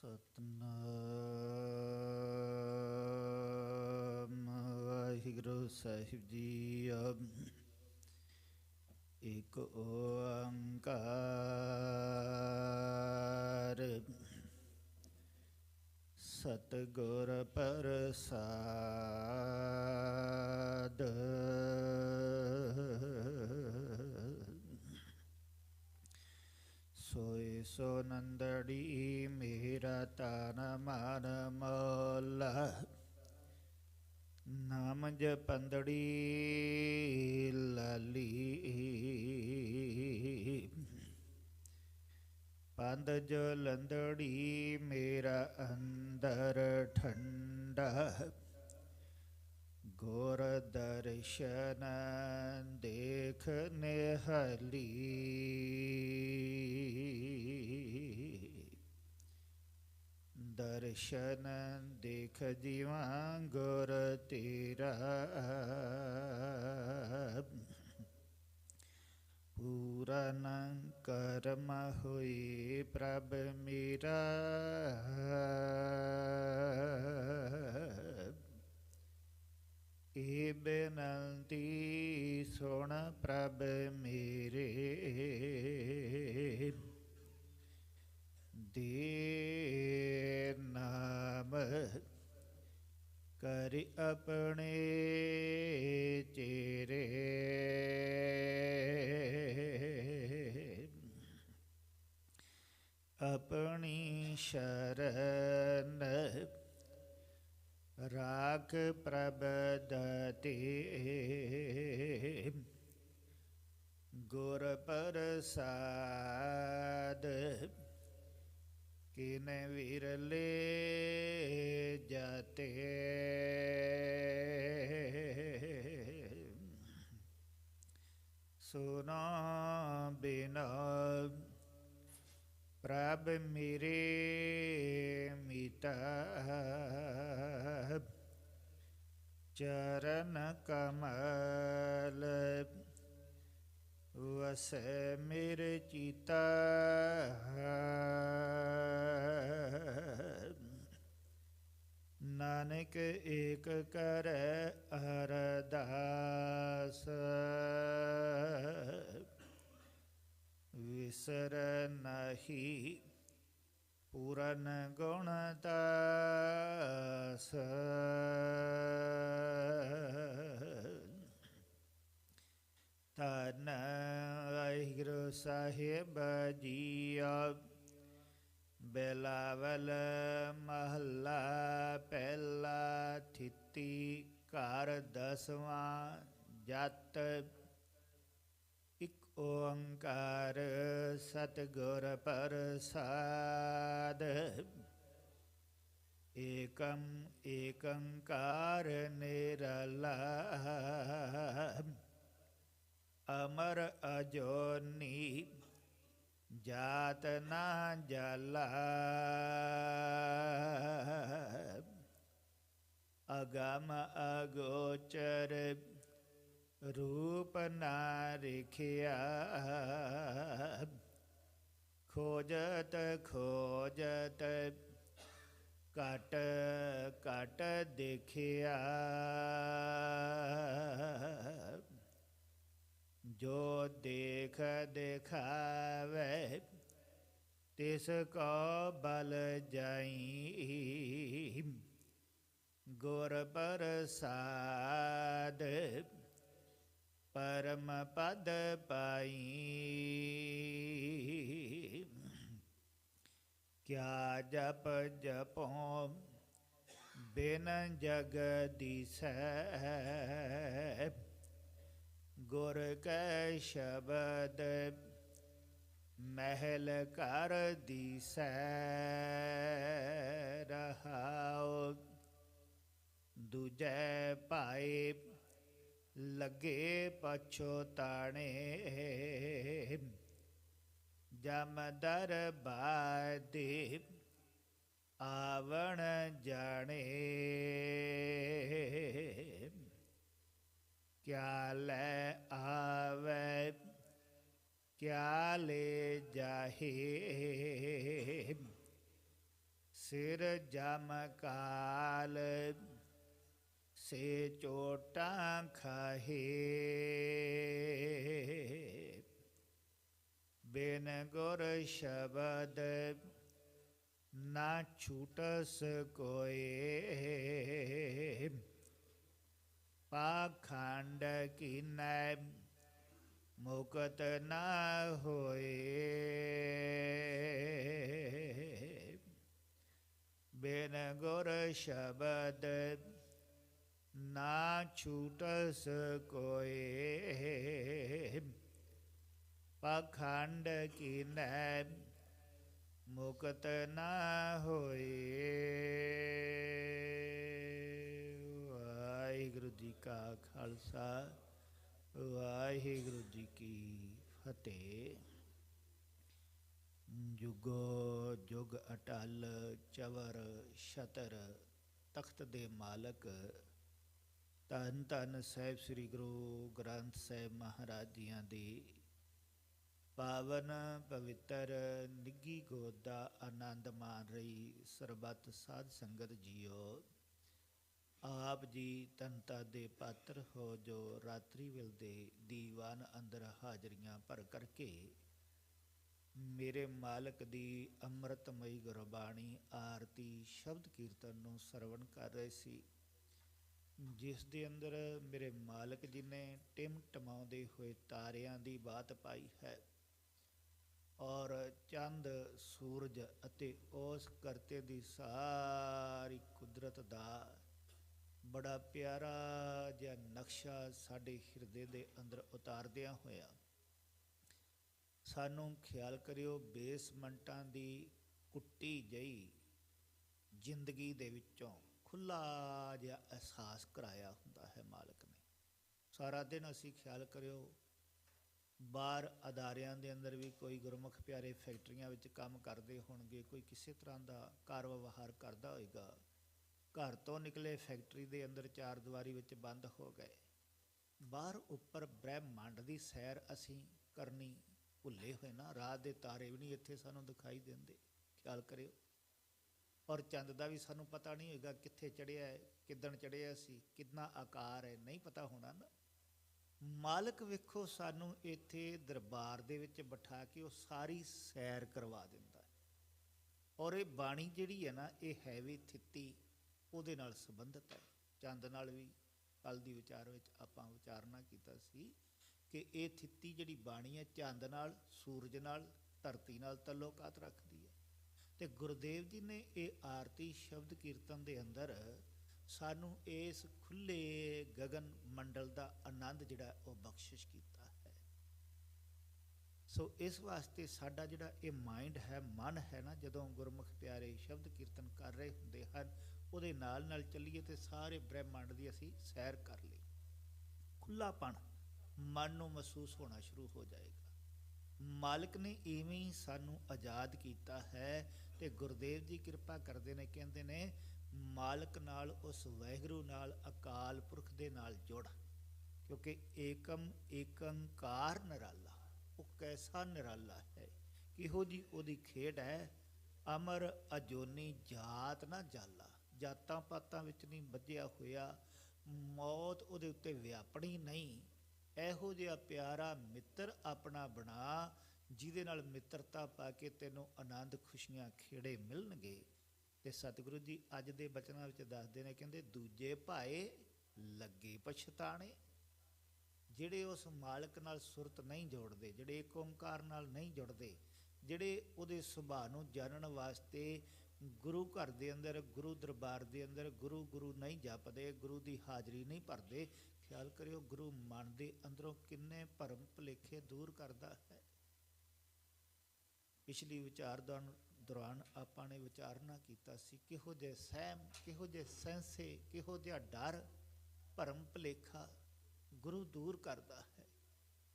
ਸਤਨਾਮ। ਵਾਹਿਗੁਰੂ ਸਾਹਿਬ ਜੀ ਇਕ ਓੰਕਾਰ। ਸਤਗੁਰ ਪ੍ਰਸਾਦ। ਸੋਏ ਸੋ ਨੰਦੜੀ ਮੇਰਾ ਤਨ ਮਨ ਮੋਲਾ। ਨਾਮ ਜਪੰਦੜੀ ਲਾਲੀ। ਪੰਦ ਜੋ ਮੇਰਾ ਅੰਦਰ ਠੰਡਾ। ਗੁਰ ਦਰਸ਼ਨ ਦੇਖ ਨਿਹਲੀ। ਦਰਸ਼ਨ ਦੇਖ ਜੀਵਾਂ ਗੁਰ ਤੇਰਾ। ਪੂਰਨ ਕਰਮ ਹੋਈ ਪ੍ਰਭ ਮੇਰਾ। ਏ ਬੇਨੰਤੀ ਸੁਣ ਪ੍ਰਭ ਮੇਰੇ। ਦੇ ਨਾਮ ਕਰ ਆਪਣੇ ਚੇਰੇ। ਆਪਣੀ ਸ਼ਰਨ ਰਾਖ ਪ੍ਰਭ ਦਤੇ ਗੁਰ ਪ੍ਰਸਾਦ ਕਿਨ ਵਿਰਲੇ ਜਤੇ। ਸੁਨਾ ਬਿਨਾ ਪ੍ਰਭ ਮੇਰੇ ਮੀਤਾ ਚਰਨ ਕਮਲ ਵਸੈ ਮੇਰੇ ਚੀਤਾ ਨਾਨਕ ਏਕ ਕਰੈ ਅਰਦਾਸ ਵਿਸਰ ਨਹੀਂ ਪੂਰਨ ਗੁਣ ਦਾਸ ਤਨ ਵਾਹਿਗੁਰੂ ਸਾਹਿਬ ਜੀਆ ਬੇਲਾਵਲ ਮਹੱਲਾ ਪਹਿਲਾ ਥਿਤੀ ਘਰ ਦਸਵਾਂ ਜਤ ਓੰਕਾਰ ਸਤਿਗੁਰ ਪ੍ਰਸਾਦ ਏਕੰ ਏਕੰਕਾਰ ਨਿਰਲਾ ਅਮਰ ਅਜੋਨੀ ਜਾਤ ਨਾ ਜਲਾ ਅਗਮ ਅਗੋਚਰ ਰੂਪ ਨਾ ਰਖਿਆ। ਖੋਜਤ ਖੋਜਤ ਕਟ ਕਟ ਦੇਖਿਆ। ਜੋ ਦੇਖ ਦਿਖਾਵੇ, ਤਿਸ ਕੋ ਬਲ ਜਾਈ। ਗੁਰ ਪ੍ਰਸਾਦ ਪਰਮ ਪਦ ਪਾਈ। ਕਿਆ ਜਪ ਜਪੋ ਬਿਨ ਜਗਦੀਸੈ ਗੁਰ ਕੈ ਸ਼ਬਦ ਮਹਿਲ ਕਰ ਦੀਸੈ। ਰਹਾਉ ਦੂਜੈ ਭਾਏ ਲੱਗੇ ਪਛੋਤਾਣੇ ਜਮ ਦਰਬਾਰ ਦੇ ਆਵਣ ਜਾਣੇ। ਕਿਆ ਲੈ ਆਵੇ, ਕਿਆ ਲੈ ਜਾਹੇ। ਸਿਰ ਜਮ ਕਾਲ ਸੇ ਚੋਟਾਂ ਖਾਹੇ। ਬਿਨ ਗੁਰ ਸ਼ਬਦ ਨਾ ਛੂਟਸ ਕੋਏ। ਪਾਖੰਡ ਕੀਨੈ ਮੁਕਤ ਨਾ ਹੋਏ। ਬਿਨ ਗੁਰ ਸ਼ਬਦ ਨਾ ਛੂਟਸ ਕੋਏ ਪਖੰਡ ਕੀਨੈ ਮੁਕਤ ਨਾ ਹੋਏ। ਵਾਹਿਗੁਰੂ ਜੀ ਕਾ ਖਾਲਸਾ, ਵਾਹਿਗੁਰੂ ਜੀ ਕੀ ਫਤਿਹ। ਜੁਗੋ ਜੁਗ ਅਟਲ ਚਵਰ ਸ਼ਤਰ ਤਖਤ ਦੇ ਮਾਲਕ ਧੰਨ ਧੰਨ ਸਾਹਿਬ ਸ੍ਰੀ ਗੁਰੂ ਗ੍ਰੰਥ ਸਾਹਿਬ ਮਹਾਰਾਜ ਜੀਆਂ ਦੀ ਪਾਵਨ ਪਵਿੱਤਰ ਨਿੱਗੀ ਗੋਦ ਦਾ ਆਨੰਦ ਮਾਣ ਰਹੀ ਸਰਬੱਤ ਸਾਧ ਸੰਗਤ ਜੀਓ, ਆਪ ਜੀ ਤਨਤਾ ਦੇ ਪਾਤਰ ਹੋ ਜੋ ਰਾਤਰੀ ਵੇਲ ਦੇ ਦੀਵਾਨ ਅੰਦਰ ਹਾਜ਼ਰੀਆਂ ਭਰ ਕਰਕੇ ਮੇਰੇ ਮਾਲਕ ਦੀ ਅੰਮ੍ਰਿਤਮਈ ਗੁਰਬਾਣੀ, ਆਰਤੀ, ਸ਼ਬਦ ਕੀਰਤਨ ਨੂੰ ਸਰਵਣ ਕਰ ਰਹੇ ਸੀ। ਜਿਸ ਦੇ ਅੰਦਰ ਮੇਰੇ ਮਾਲਕ ਜੀ ਨੇ ਟਿਮ ਟਮਾਉਂਦੇ ਹੋਏ ਤਾਰਿਆਂ ਦੀ ਬਾਤ ਪਾਈ ਹੈ। ਔਰ ਚੰਦ, ਸੂਰਜ ਅਤੇ ਉਸ ਕਰਤੇ ਦੀ ਸਾਰੀ ਕੁਦਰਤ ਦਾ ਬੜਾ ਪਿਆਰਾ ਜਿਹਾ ਨਕਸ਼ਾ ਸਾਡੇ ਹਿਰਦੇ ਦੇ ਅੰਦਰ ਉਤਾਰਦਿਆਂ ਹੋਇਆ। ਸਾਨੂੰ ਖਿਆਲ ਕਰਿਓ, ਬੇਸਮੈਂਟਾਂ ਦੀ ਕੁੱਟੀ ਜਈ ਜ਼ਿੰਦਗੀ ਦੇ ਵਿੱਚੋਂ ਖੁੱਲਾ ਜਿਹਾ ਅਹਿਸਾਸ ਕਰਾਇਆ ਹੁੰਦਾ ਹੈ ਮਾਲਕ ਨੇ। ਸਾਰਾ ਦਿਨ ਅਸੀਂ ਖਿਆਲ ਕਰਿਓ, ਬਾਹਰ ਅਦਾਰਿਆਂ ਦੇ ਅੰਦਰ ਵੀ ਕੋਈ ਗੁਰਮੁਖ ਪਿਆਰੇ ਫੈਕਟਰੀਆਂ ਵਿੱਚ ਕੰਮ ਕਰਦੇ ਹੋਣਗੇ, ਕੋਈ ਕਿਸੇ ਤਰ੍ਹਾਂ ਦਾ ਕਾਰੋਬਾਰ ਕਰਦਾ ਹੋਏਗਾ। ਘਰ ਤੋਂ ਨਿਕਲੇ ਫੈਕਟਰੀ ਦੇ ਅੰਦਰ ਚਾਰ ਦੀਵਾਰੀ ਵਿੱਚ ਬੰਦ ਹੋ ਗਏ। ਬਾਹਰ ਉੱਪਰ ਬ੍ਰਹਿਮੰਡ ਦੀ ਸੈਰ ਅਸੀਂ ਕਰਨੀ ਭੁੱਲੇ ਹੋਏ ਨਾ ਰਾਤ ਦੇ ਤਾਰੇ ਵੀ ਨਹੀਂ ਇੱਥੇ ਸਾਨੂੰ ਦਿਖਾਈ ਦਿੰਦੇ। ਖਿਆਲ ਕਰਿਓ। ਔਰ ਚੰਦ ਦਾ ਵੀ ਸਾਨੂੰ ਪਤਾ ਨਹੀਂ ਹੋਏਗਾ ਕਿੱਥੇ ਚੜਿਆ ਹੈ, ਕਿੱਦਣ ਚੜਿਆ ਸੀ ਕਿੰਨਾ ਆਕਾਰ ਹੈ, ਨਹੀਂ ਪਤਾ ਹੋਣਾ ਨਾ। ਮਾਲਕ ਵੇਖੋ ਸਾਨੂੰ ਇੱਥੇ ਦਰਬਾਰ ਦੇ ਵਿੱਚ ਬਿਠਾ ਕੇ ਉਹ ਸਾਰੀ ਸੈਰ ਕਰਵਾ ਦਿੰਦਾ ਔਰ ਇਹ ਬਾਣੀ ਜਿਹੜੀ ਹੈ ਨਾ, ਇਹ ਹੈ ਥਿੱਤੀ, ਉਹਦੇ ਨਾਲ ਸੰਬੰਧਿਤ ਹੈ। ਚੰਦ ਨਾਲ ਵੀ ਕੱਲ ਦੀ ਵਿਚਾਰ ਵਿੱਚ ਆਪਾਂ ਵਿਚਾਰਨਾ ਕੀਤਾ ਸੀ ਕਿ ਇਹ ਥਿੱਤੀ ਜਿਹੜੀ ਬਾਣੀ ਹੈ, ਚੰਦ ਨਾਲ, ਸੂਰਜ ਨਾਲ, ਧਰਤੀ ਨਾਲ ਤਾਲੁਕਾਤ ਰੱਖਦੀ ਤੇ ਗੁਰਦੇਵ ਜੀ ਨੇ ਇਹ ਆਰਤੀ ਸ਼ਬਦ ਕੀਰਤਨ ਦੇ ਅੰਦਰ ਸਾਨੂੰ ਇਸ ਖੁੱਲੇ ਗगन ਮੰਡਲ ਦਾ ਆਨੰਦ ਜਿਹੜਾ ਉਹ ਬਖਸ਼ਿਸ਼ ਕੀਤਾ ਹੈ। ਸੋ ਇਸ ਵਾਸਤੇ ਸਾਡਾ ਜਿਹੜਾ ਇਹ ਮਾਈਂਡ ਹੈ, ਮਨ ਹੈ ਨਾ, ਜਦੋਂ ਗੁਰਮੁਖ ਪਿਆਰੇ ਸ਼ਬਦ ਕੀਰਤਨ ਕਰ ਰਹੇ ਹੁੰਦੇ ਹਨ, ਉਹਦੇ ਨਾਲ ਨਾਲ ਚੱਲੀਏ ਤੇ ਸਾਰੇ ਬ੍ਰਹਿਮੰਡ ਦੀ ਅਸੀਂ ਸੈਰ ਕਰ ਲਈ। ਖੁੱਲਾਪਣ, ਮਨ ਨੂੰ ਮਹਿਸੂਸ ਹੋਣਾ ਸ਼ੁਰੂ ਹੋ ਜਾਏਗਾ। ਮਾਲਕ ਨੇ ਇਵੇਂ ਹੀ ਸਾਨੂੰ ਆਜ਼ਾਦ ਕੀਤਾ ਹੈ ਤੇ ਗੁਰਦੇਵ ਜੀ ਕਿਰਪਾ ਕਰਦੇ ਨੇ, ਕਹਿੰਦੇ ਨੇ, ਮਾਲਕ ਨਾਲ, ਉਸ ਵਾਹਿਗੁਰੂ ਨਾਲ, ਅਕਾਲ ਪੁਰਖ ਦੇ ਨਾਲ ਜੁੜ, ਕਿਉਂਕਿ ਏਕਮ ਏਕੰਕਾਰ ਨਿਰਾਲਾ, ਉਹ ਕੈਸਾ ਨਿਰਾਲਾ ਹੈ? ਕਿਹੋ ਜੀ ਉਹਦੀ ਖੇਡ ਹੈ? ਅਮਰ ਅਜੋਨੀ ਜਾਤ ਨਾ ਜਾਲਾ, ਜਾਤਾਂ ਪਾਤਾਂ ਵਿੱਚ ਨਹੀਂ ਵੱਜਿਆ ਹੋਇਆ, ਮੌਤ ਉਹਦੇ ਉੱਤੇ ਵਿਆਪਣੀ ਨਹੀਂ, ਇਹੋ ਜਿਹਾ ਪਿਆਰਾ ਮਿੱਤਰ ਆਪਣਾ ਬਣਾ ਜਿਹਦੇ ਨਾਲ ਮਿੱਤਰਤਾ ਪਾ ਕੇ ਤੈਨੂੰ ਆਨੰਦ ਖੁਸ਼ੀਆਂ ਖੇੜੇ ਮਿਲਣਗੇ। ਤੇ ਸਤਿਗੁਰੂ ਜੀ ਅੱਜ ਦੇ ਬਚਨਾਂ ਵਿੱਚ ਦੱਸਦੇ ਨੇ, ਕਹਿੰਦੇ, ਦੂਜੇ ਭਾਏ ਲੱਗੇ ਪਛਤਾਣੇ। ਜਿਹੜੇ ਉਸ ਮਾਲਕ ਨਾਲ ਸੁਰਤ ਨਹੀਂ ਜੋੜਦੇ, ਜਿਹੜੇ ਏਕ ਓੰਕਾਰ ਨਾਲ ਨਹੀਂ ਜੁੜਦੇ, ਜਿਹੜੇ ਉਹਦੇ ਸੁਭਾਅ ਨੂੰ ਜਾਣਨ ਵਾਸਤੇ ਗੁਰੂ ਘਰ ਦੇ ਅੰਦਰ, ਗੁਰੂ ਦਰਬਾਰ ਦੇ ਅੰਦਰ, ਗੁਰੂ ਗੁਰੂ ਨਹੀਂ ਜਪਦੇ, ਗੁਰੂ ਦੀ ਹਾਜ਼ਰੀ ਨਹੀਂ ਭਰਦੇ, ਖਿਆਲ ਕਰਿਓ, ਗੁਰੂ ਮਨ ਦੇ ਅੰਦਰੋਂ ਕਿੰਨੇ ਭਰਮ ਭੁਲੇਖੇ ਦੂਰ ਕਰਦਾ ਹੈ। ਪਿਛਲੀ ਵਿਚਾਰ ਦੌਰਾਨ ਦੌਰਾਨ ਆਪਾਂ ਨੇ ਵਿਚਾਰਨਾ ਕੀਤਾ ਸੀ। ਕਿਹੋ ਜਿਹੇ ਸਹਿਮ, ਕਿਹੋ ਜਿਹੇ ਸੈਂਸੇ ਕਿਹੋ ਜਿਹਾ ਡਰ ਭਰਮ ਭੁਲੇਖਾ ਗੁਰੂ ਦੂਰ ਕਰਦਾ ਹੈ।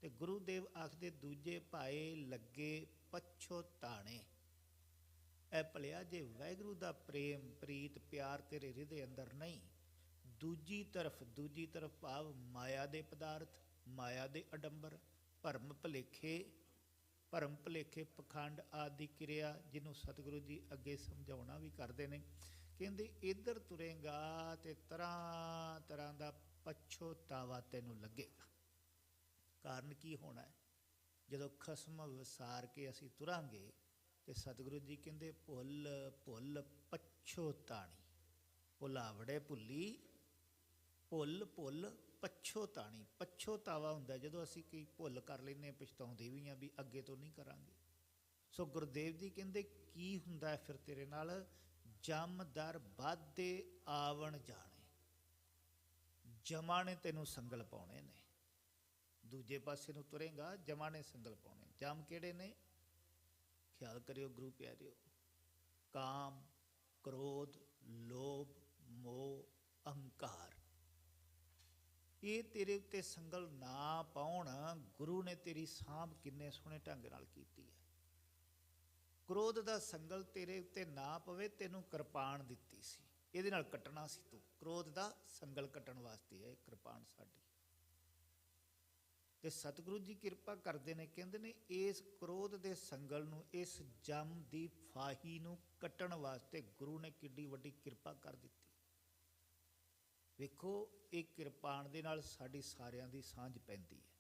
ਤੇ ਗੁਰੂ ਦੇਵ ਆਖਦੇ, ਦੂਜੇ ਭਾਏ ਲੱਗੇ ਪਛੋ ਤਾਣੇ। ਐ ਭਲਿਆ, ਜੇ ਵਾਹਿਗੁਰੂ ਦਾ ਪ੍ਰੇਮ, ਪ੍ਰੀਤ, ਪਿਆਰ ਤੇਰੇ ਹਿਰਦੇ ਅੰਦਰ ਨਹੀਂ, ਦੂਜੀ ਤਰਫ ਦੂਜੀ ਤਰਫ ਭਾਵ ਮਾਇਆ ਦੇ ਪਦਾਰਥ, ਮਾਇਆ ਦੇ ਅਡੰਬਰ, ਭਰਮ ਭਲੇਖੇ ਭਰਮ ਭੁਲੇਖੇ, ਪਖੰਡ ਆਦਿ ਕਿਰਿਆ ਜਿਹਨੂੰ ਸਤਿਗੁਰੂ ਜੀ ਅੱਗੇ ਸਮਝਾਉਣਾ ਵੀ ਕਰਦੇ ਨੇ। ਕਹਿੰਦੇ, ਇੱਧਰ ਤੁਰੇਗਾ ਤੇ ਤਰ੍ਹਾਂ ਤਰ੍ਹਾਂ ਦਾ ਪਛੋਤਾਵਾ ਤੈਨੂੰ ਲੱਗੇਗਾ। ਕਾਰਨ ਕੀ ਹੋਣਾ ਹੈ? ਜਦੋਂ ਖਸਮ ਵਿਸਾਰ ਕੇ ਅਸੀਂ ਤੁਰਾਂਗੇ ਤੇ ਸਤਿਗੁਰੂ ਜੀ ਕਹਿੰਦੇ, ਭੁੱਲ ਭੁੱਲ ਪਛੋਤਾਣੀ ਭੁਲਾਵੜੇ ਭੁੱਲੀ। ਭੁੱਲ ਭੁੱਲ ਪਛੋਤਾਣੀ, ਪਛੋਤਾਵਾ ਹੁੰਦਾ ਜਦੋਂ ਅਸੀਂ ਕੋਈ ਭੁੱਲ ਕਰ ਲੈਨੇ ਪਛਤਾਉਂਦੇ ਵੀ ਆ ਵੀ ਅੱਗੇ ਤੋਂ ਨਹੀਂ ਕਰਾਂਗੇ। ਸੋ ਗੁਰਦੇਵ ਜੀ ਕਹਿੰਦੇ, ਕੀ ਹੁੰਦਾ ਫਿਰ ਤੇਰੇ ਨਾਲ? ਜਮਦਰ ਬਾਦੇ ਆਵਣ ਜਾਣੇ। ਜਮਾ ਨੇ ਤੈਨੂੰ ਸੰਗਲ ਪਾਉਣੇ ਨੇ। ਦੂਜੇ ਪਾਸੇ ਨੂੰ ਤੁਰੇਗਾ ਜਮਾ ਨੇ ਸੰਗਲ ਪਾਉਣੇ। ਜਮ ਕਿਹੜੇ ਨੇ? ਖਿਆਲ ਕਰਿਓ ਗੁਰੂ ਪਿਆਰਿਓ। ਕਾਮ, ਕ੍ਰੋਧ, ਲੋਭ, ਮੋਹ, ਅਹੰਕਾਰ। ਇਹ ਤੇਰੇ ਉੱਤੇ ਸੰਗਲ ਨਾ ਪਾਉਣ, ਗੁਰੂ ਨੇ ਤੇਰੀ ਸਾਂਭ ਕਿੰਨੇ ਸੋਹਣੇ ਢੰਗ ਨਾਲ ਕੀਤੀ ਹੈ। ਕ੍ਰੋਧ ਦਾ ਸੰਗਲ ਤੇਰੇ ਉੱਤੇ ਨਾ ਪਵੇ, ਤੈਨੂੰ ਕਿਰਪਾਨ ਦਿੱਤੀ ਸੀ। ਇਹਦੇ ਨਾਲ ਕੱਟਣਾ ਸੀ ਤੂੰ। ਕ੍ਰੋਧ ਦਾ ਸੰਗਲ ਕੱਟਣ ਵਾਸਤੇ ਹੈ ਕਿਰਪਾਨ ਸਾਡੀ। ਤੇ ਸਤਿਗੁਰੂ ਜੀ ਕਿਰਪਾ ਕਰਦੇ ਨੇ, ਕਹਿੰਦੇ ਨੇ, ਇਸ ਕ੍ਰੋਧ ਦੇ ਸੰਗਲ ਨੂੰ, ਇਸ ਜਮ ਦੀ ਫਾਹੀ ਨੂੰ ਕੱਟਣ ਵਾਸਤੇ ਗੁਰੂ ਨੇ ਕਿੱਡੀ ਵੱਡੀ ਕਿਰਪਾ ਕਰ ਦਿੱਤੀ। ਵੇਖੋ, ਇਹ ਕਿਰਪਾਨ ਦੇ ਨਾਲ ਸਾਡੀ ਸਾਰਿਆਂ ਦੀ ਸਾਂਝ ਪੈਂਦੀ ਹੈ।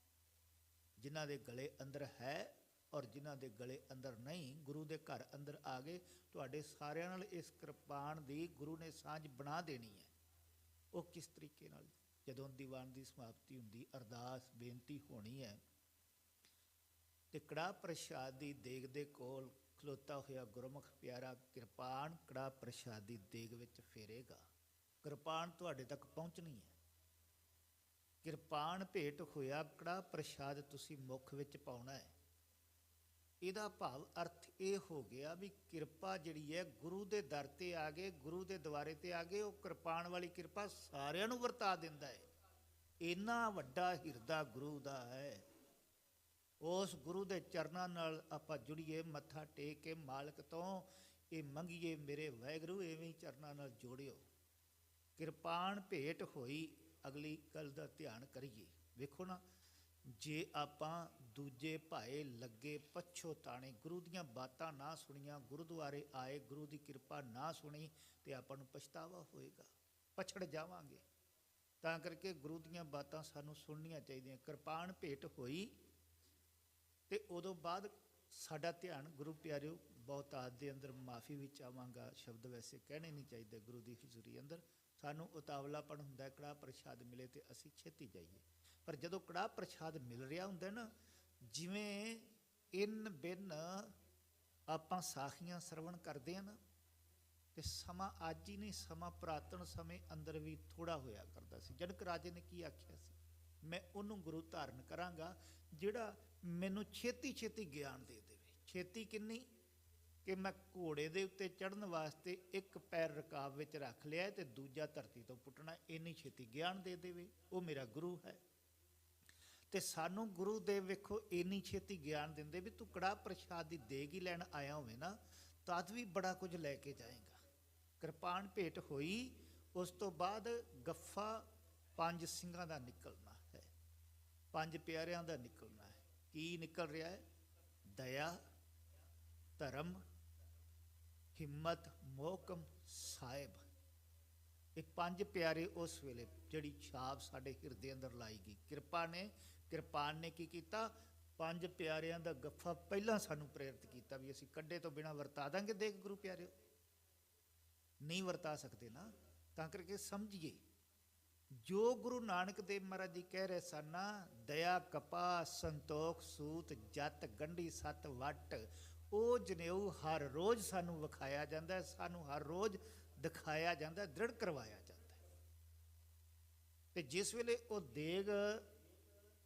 ਜਿਨ੍ਹਾਂ ਦੇ ਗਲੇ ਅੰਦਰ ਹੈ ਔਰ ਜਿਨ੍ਹਾਂ ਦੇ ਗਲੇ ਅੰਦਰ ਨਹੀਂ, ਗੁਰੂ ਦੇ ਘਰ ਅੰਦਰ ਆ ਗਏ, ਤੁਹਾਡੇ ਸਾਰਿਆਂ ਨਾਲ ਇਸ ਕਿਰਪਾਨ ਦੀ ਗੁਰੂ ਨੇ ਸਾਂਝ ਬਣਾ ਦੇਣੀ ਹੈ। ਉਹ ਕਿਸ ਤਰੀਕੇ ਨਾਲ? ਜਦੋਂ ਦੀਵਾਨ ਦੀ ਸਮਾਪਤੀ ਹੁੰਦੀ, ਅਰਦਾਸ, ਬੇਨਤੀ ਹੋਣੀ ਹੈ ਤੇ ਕੜਾ ਪ੍ਰਸ਼ਾਦ ਦੀ ਦੇਗ ਦੇ ਕੋਲ ਖਲੋਤਾ ਹੋਇਆ ਗੁਰਮੁਖ ਪਿਆਰਾ, ਕਿਰਪਾਨ ਕੜਾ ਪ੍ਰਸ਼ਾਦ ਦੀ ਦੇਗ ਵਿੱਚ ਫੇਰੇਗਾ। ਕਿਰਪਾਨ ਤੁਹਾਡੇ ਤੱਕ ਪਹੁੰਚਣੀ ਹੈ। ਕਿਰਪਾਨ ਭੇਟ ਹੋਇਆ ਕੜਾ ਪ੍ਰਸ਼ਾਦ ਤੁਸੀਂ ਮੁਖ ਵਿੱਚ ਪਾਉਣਾ ਹੈ। ਇਹਦਾ ਭਾਵ ਅਰਥ ਇਹ ਹੋ ਗਿਆ ਵੀ ਕਿਰਪਾ ਜਿਹੜੀ ਹੈ ਗੁਰੂ ਦੇ ਦਰ ਤੇ ਆ ਗਏ, ਗੁਰੂ ਦੇ ਦੁਆਰੇ ਤੇ ਆ ਗਏ, ਉਹ ਕਿਰਪਾਨ ਵਾਲੀ ਕਿਰਪਾ ਸਾਰਿਆਂ ਨੂੰ ਵਰਤਾ ਦਿੰਦਾ ਹੈ। ਇੰਨਾ ਵੱਡਾ ਹਿਰਦਾ ਗੁਰੂ ਦਾ ਹੈ। ਉਸ ਗੁਰੂ ਦੇ ਚਰਨਾਂ ਨਾਲ ਆਪਾਂ ਜੁੜੀਏ, ਮੱਥਾ ਟੇਕ ਕੇ ਮਾਲਕ ਤੋਂ ਇਹ ਮੰਗੀਏ, ਮੇਰੇ ਵਾਹਿਗੁਰੂ ਐਵੇਂ ਚਰਨਾਂ ਨਾਲ ਜੋੜਿਓ। ਕਿਰਪਾਨ ਭੇਟ ਹੋਈ, ਅਗਲੀ ਗੱਲ ਦਾ ਧਿਆਨ ਕਰੀਏ। ਵੇਖੋ ਨਾ, ਜੇ ਆਪਾਂ ਦੂਜੇ ਭਾਏ ਲੱਗੇ ਪਛੋਤਾਣੇ ਗੁਰੂ ਦੀਆਂ ਬਾਤਾਂ ਨਾ ਸੁਣੀਆਂ, ਗੁਰਦੁਆਰੇ ਆਏ ਗੁਰੂ ਦੀ ਕਿਰਪਾ ਨਾ ਸੁਣੀ, ਤੇ ਆਪਾਂ ਨੂੰ ਪਛਤਾਵਾ ਹੋਏਗਾ। ਪਛੜ ਜਾਵਾਂਗੇ। ਤਾਂ ਕਰਕੇ ਗੁਰੂ ਦੀਆਂ ਬਾਤਾਂ ਸਾਨੂੰ ਸੁਣਨੀਆਂ ਚਾਹੀਦੀਆਂ। ਕਿਰਪਾਨ ਭੇਟ ਹੋਈ, ਤੇ ਉਦੋਂ ਬਾਅਦ ਸਾਡਾ ਧਿਆਨ, ਗੁਰੂ ਪਿਆਰਿਓ, ਬਹੁਤਾਤ ਦੇ ਅੰਦਰ ਮਾਫੀ ਵਿੱਚ ਆਵਾਂਗਾ। ਸ਼ਬਦ ਵੈਸੇ ਕਹਿਣੇ ਨਹੀਂ ਚਾਹੀਦੇ ਗੁਰੂ ਦੀ ਹਜ਼ੂਰੀ ਅੰਦਰ। ਸਾਨੂੰ ਉਤਾਵਲਾਪਣ ਹੁੰਦਾ ਕੜਾ ਪ੍ਰਸ਼ਾਦ ਮਿਲੇ ਤੇ ਅਸੀਂ ਛੇਤੀ ਜਾਈਏ। ਪਰ ਜਦੋਂ ਕੜਾ ਪ੍ਰਸ਼ਾਦ ਮਿਲ ਰਿਹਾ ਹੁੰਦਾ ਨਾ, ਜਿਵੇਂ ਇਨ ਬਿਨ ਆਪਾਂ ਸਾਖੀਆਂ ਸਰਵਣ ਕਰਦੇ ਆ ਨਾ, ਤੇ ਸਮਾਂ ਅੱਜ ਹੀ ਨਹੀਂ, ਸਮਾਂ ਪੁਰਾਤਨ ਸਮੇਂ ਅੰਦਰ ਵੀ ਥੋੜਾ ਹੋਇਆ ਕਰਦਾ ਸੀ। ਜਨਕ ਰਾਜੇ ਨੇ ਕੀ ਆਖਿਆ ਸੀ? ਮੈਂ ਉਹਨੂੰ ਗੁਰੂ ਧਾਰਨ ਕਰਾਂਗਾ ਜਿਹੜਾ ਮੈਨੂੰ ਛੇਤੀ ਛੇਤੀ ਗਿਆਨ ਦੇ ਦੇਵੇ। ਛੇਤੀ ਕਿੰਨੀ? ਕਿ ਮੈਂ ਘੋੜੇ ਦੇ ਉੱਤੇ ਚੜਨ ਵਾਸਤੇ ਇੱਕ ਪੈਰ ਰਕਾਬ ਵਿੱਚ ਰੱਖ ਲਿਆ ਤੇ ਦੂਜਾ ਧਰਤੀ ਤੋਂ ਪੁੱਟਣਾ, ਇੰਨੀ ਛੇਤੀ ਗਿਆਨ ਦੇ ਦੇਵੇ, ਉਹ ਮੇਰਾ ਗੁਰੂ ਹੈ। ਤੇ ਸਾਨੂੰ ਗੁਰੂ ਦੇ ਵੇਖੋ ਇੰਨੀ ਛੇਤੀ ਗਿਆਨ ਦਿੰਦੇ ਵੀ ਤੂੰ ਕੜਾ ਪ੍ਰਸ਼ਾਦ ਦੀ ਦੇਗ ਹੀ ਲੈਣ ਆਇਆ ਹੋਵੇ ਨਾ, ਤਦ ਵੀ ਬੜਾ ਕੁਝ ਲੈ ਕੇ ਜਾਏਗਾ। ਕਿਰਪਾਨ ਭੇਟ ਹੋਈ, ਉਸ ਤੋਂ ਬਾਅਦ ਗੱਫਾ ਪੰਜ ਸਿੰਘਾਂ ਦਾ ਨਿਕਲਣਾ ਹੈ, ਪੰਜ ਪਿਆਰਿਆਂ ਦਾ ਨਿਕਲਣਾ ਹੈ। ਕੀ ਨਿਕਲ ਰਿਹਾ ਹੈ? ਦਇਆ, ਧਰਮ ਹਿੰਮਤ ਮੋਹਕਮ ਸਾਹਿਬ। ਇਹ ਪੰਜ ਪਿਆਰੇ ਉਸ ਵੇਲੇ ਜਿਹੜੀ ਛਾਪ ਸਾਡੇ ਹਿਰਦੇ ਅੰਦਰ ਲਾਈ ਗਈ। ਕਿਰਪਾ ਨੇ, ਕਿਰਪਾਨ ਨੇ ਕੀ ਕੀਤਾ? ਪੰਜ ਪਿਆਰਿਆਂ ਦਾ ਗੱਫਾ ਪਹਿਲਾਂ ਸਾਨੂੰ ਪ੍ਰੇਰਿਤ ਕੀਤਾ ਵੀ ਅਸੀਂ ਕੱਢੇ ਤੋਂ ਬਿਨਾ ਵਰਤਾ ਦਾਂਗੇ। ਦੇਖ ਗੁਰੂ ਪਿਆਰਿਓ, ਨਹੀਂ ਵਰਤਾ ਸਕਦੇ ਨਾ? ਤਾਂ ਕਰਕੇ ਸਮਝੀਏ, ਜੋ ਗੁਰੂ ਨਾਨਕ ਦੇਵ ਮਹਾਰਾਜ ਜੀ ਕਹਿ ਰਹੇ ਸਨ ਨਾ, ਦਇਆ ਕਪਾ ਸੰਤੋਖ, ਸੂਤ, ਜਤ, ਗੰਢੀ, ਸਤ, ਵਟ ਉਹ ਜਨੇਊ ਹਰ ਰੋਜ਼ ਸਾਨੂੰ ਵਿਖਾਇਆ ਜਾਂਦਾ ਸਾਨੂੰ ਹਰ ਰੋਜ਼ ਦਿਖਾਇਆ ਜਾਂਦਾ ਦ੍ਰਿੜ ਕਰਵਾਇਆ ਜਾਂਦਾ ਤੇ ਜਿਸ ਵੇਲੇ ਉਹ ਦੇਗ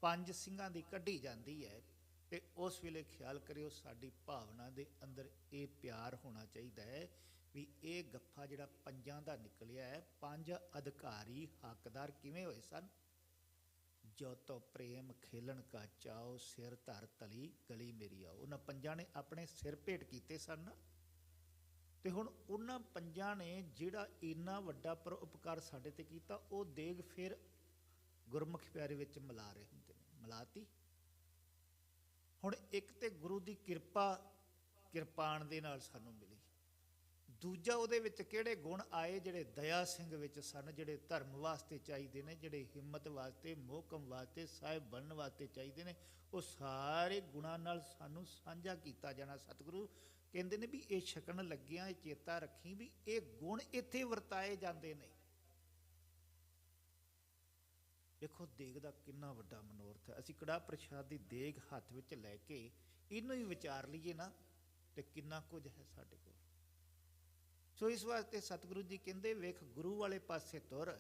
ਪੰਜ ਸਿੰਘਾਂ ਦੀ ਕੱਢੀ ਜਾਂਦੀ ਹੈ ਤੇ ਉਸ ਵੇਲੇ ਖਿਆਲ ਕਰਿਓ ਸਾਡੀ ਭਾਵਨਾ ਦੇ ਅੰਦਰ ਇਹ ਪਿਆਰ ਹੋਣਾ ਚਾਹੀਦਾ ਹੈ ਵੀ ਇਹ ਗੱਫਾ ਜਿਹੜਾ ਪੰਜਾਂ ਦਾ ਨਿਕਲਿਆ ਹੈ, ਪੰਜ ਅਧਿਕਾਰੀ ਹੱਕਦਾਰ ਕਿਵੇਂ ਹੋਏ ਸਨ? ਜੋ ਤੋ ਪ੍ਰੇਮ ਖੇਲਣ ਕਾ ਚਾਓ ਸਿਰ ਧਰ ਤਲੀ ਗਲੀ ਮੇਰੀ ਆਓ। ਉਹਨਾਂ ਪੰਜਾਂ ਨੇ ਆਪਣੇ ਸਿਰ ਭੇਟ ਕੀਤੇ ਸਨ। ਤੇ ਹੁਣ ਉਹਨਾਂ ਪੰਜਾਂ ਨੇ ਜਿਹੜਾ ਇੰਨਾ ਵੱਡਾ ਪਰਉਪਕਾਰ ਸਾਡੇ ਤੇ ਕੀਤਾ, ਉਹ ਦੇਗ ਫਿਰ ਗੁਰਮੁਖ ਪਿਆਰੇ ਵਿੱਚ ਮਿਲਾ ਰਹੇ ਹੁੰਦੇ ਨੇ। ਮਿਲਾਤੀ। ਹੁਣ ਇੱਕ ਤੇ ਗੁਰੂ ਦੀ ਕਿਰਪਾ ਕਿਰਪਾਨ ਦੇ ਨਾਲ ਸਾਨੂੰ ਮਿਲੀ। ਦੂਜਾ ਉਹਦੇ ਵਿੱਚ ਕਿਹੜੇ ਗੁਣ ਆਏ ਜਿਹੜੇ ਦਇਆ ਸਿੰਘ ਵਿੱਚ ਸਨ, ਜਿਹੜੇ ਧਰਮ ਵਾਸਤੇ ਚਾਹੀਦੇ ਨੇ, ਜਿਹੜੇ ਹਿੰਮਤ ਵਾਸਤੇ, ਮੋਹਕਮ ਵਾਸਤੇ, ਸਾਹਿਬ ਬਣਨ ਵਾਸਤੇ ਚਾਹੀਦੇ ਨੇ, ਉਹ ਸਾਰੇ ਗੁਣਾਂ ਨਾਲ ਸਾਨੂੰ ਸਾਂਝਾ ਕੀਤਾ ਜਾਣਾ। ਸਤਿਗੁਰੂ ਕਹਿੰਦੇ ਨੇ ਵੀ ਇਹ ਛਕਣ ਲੱਗਿਆਂ, ਇਹ ਚੇਤਾ ਰੱਖੀ ਵੀ ਇਹ ਗੁਣ ਇੱਥੇ ਵਰਤਾਏ ਜਾਂਦੇ ਨੇ। ਦੇਖੋ, ਦੇਗ ਦਾ ਕਿੰਨਾ ਵੱਡਾ ਮਨੋਰਥ ਹੈ। ਅਸੀਂ ਕੜਾ ਪ੍ਰਸ਼ਾਦ ਦੀ ਦੇਗ ਹੱਥ ਵਿੱਚ ਲੈ ਕੇ ਇਹਨੂੰ ਹੀ ਵਿਚਾਰ ਲਈਏ ਨਾ, ਤੇ ਕਿੰਨਾ ਕੁਝ ਹੈ ਸਾਡੇ ਕੋਲ। ਸੋ ਇਸ ਵਾਸਤੇ ਸਤਿਗੁਰੂ ਜੀ ਕਹਿੰਦੇ, ਵੇਖ, ਗੁਰੂ ਵਾਲੇ ਪਾਸੇ ਤੁਰ